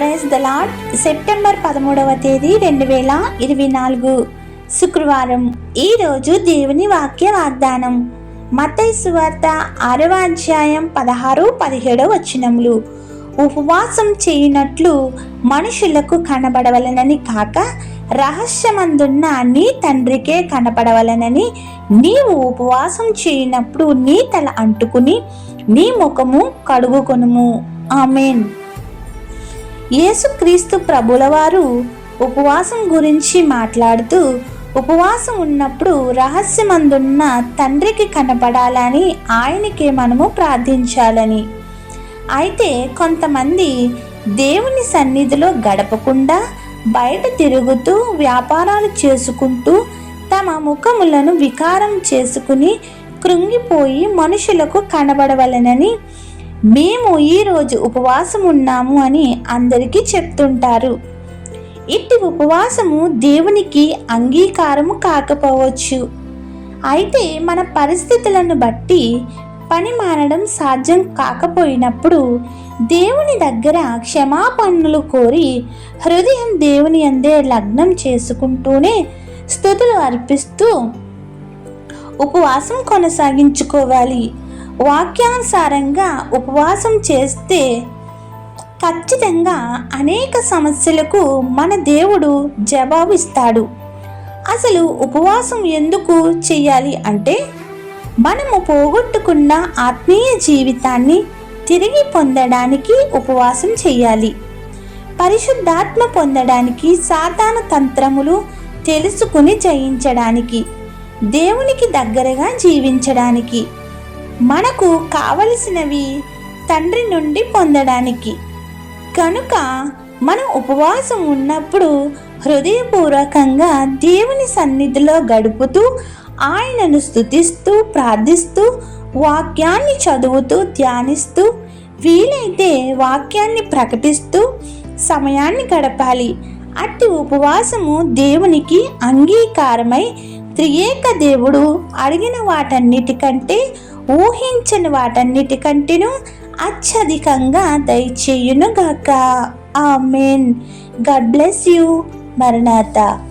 Praise the lord September పదమూడవ తేదీ రెండు వేల ఇరవై నాలుగు. శుక్రవారం. ఈరోజు దేవుని వాక్య వాగ్దానం. మతై సువార్త ఆరవ అధ్యాయం పదహారు పదిహేడవ వచనములు. ఉపవాసం చేయునట్లు మనుషులకు కనబడవలనని కాక రహస్యమందున్న నీ తండ్రికే కనపడవలనని నీవు ఉపవాసం చేయనప్పుడు నీ తల అంటుకుని నీ ముఖము కడుగుకొనుము. ఆమెన్. యేసుక్రీస్తు ప్రభుల వారు ఉపవాసం గురించి మాట్లాడుతూ ఉపవాసం ఉన్నప్పుడు రహస్యమందున్న తండ్రికి కనపడాలని ఆయనకే మనము ప్రార్థించాలని. అయితే కొంతమంది దేవుని సన్నిధిలో గడపకుండా బయట తిరుగుతూ వ్యాపారాలు చేసుకుంటూ తమ ముఖములను వికారం చేసుకుని కృంగిపోయి మనుషులకు కనబడవలనని మేము ఈరోజు ఉపవాసం ఉన్నాము అని అందరికీ చెప్తుంటారు. ఇట్టి ఉపవాసము దేవునికి అంగీకారము కాకపోవచ్చు. అయితే మన పరిస్థితులను బట్టి పని మానడం సాధ్యం కాకపోయినప్పుడు దేవుని దగ్గర క్షమాపణలు కోరి హృదయం దేవుని అందే లగ్నం చేసుకుంటూనే స్థుతులు అర్పిస్తూ ఉపవాసం కొనసాగించుకోవాలి. వాక్యానుసారంగా ఉపవాసం చేస్తే ఖచ్చితంగా అనేక సమస్యలకు మన దేవుడు జవాబిస్తాడు అసలు ఉపవాసం ఎందుకు చేయాలి అంటే మనము పోగొట్టుకున్న ఆత్మీయ జీవితాన్ని తిరిగి పొందడానికి ఉపవాసం చేయాలి. పరిశుద్ధాత్మ పొందడానికి సాతాన తంత్రములు తెలుసుకుని జయించడానికి దేవునికి దగ్గరగా జీవించడానికి మనకు కావలసినవి తండ్రి నుండి పొందడానికి. కనుక మనం ఉపవాసం ఉన్నప్పుడు హృదయపూర్వకంగా దేవుని సన్నిధిలో గడుపుతూ ఆయనను స్తుతిస్తూ ప్రార్థిస్తూ వాక్యాన్ని చదువుతూ ధ్యానిస్తూ వీలైతే వాక్యాన్ని ప్రకటిస్తూ సమయాన్ని గడపాలి. అట్టి ఉపవాసము దేవునికి అంగీకారమై త్రియేక దేవుడు అడిగిన వాటన్నిటికంటే ఊహించని వాటన్నిటికంటేను అత్యధికంగా దయచేయునుగాక. ఆమెన్. గాడ్ బ్లెస్ యూ మరణాత.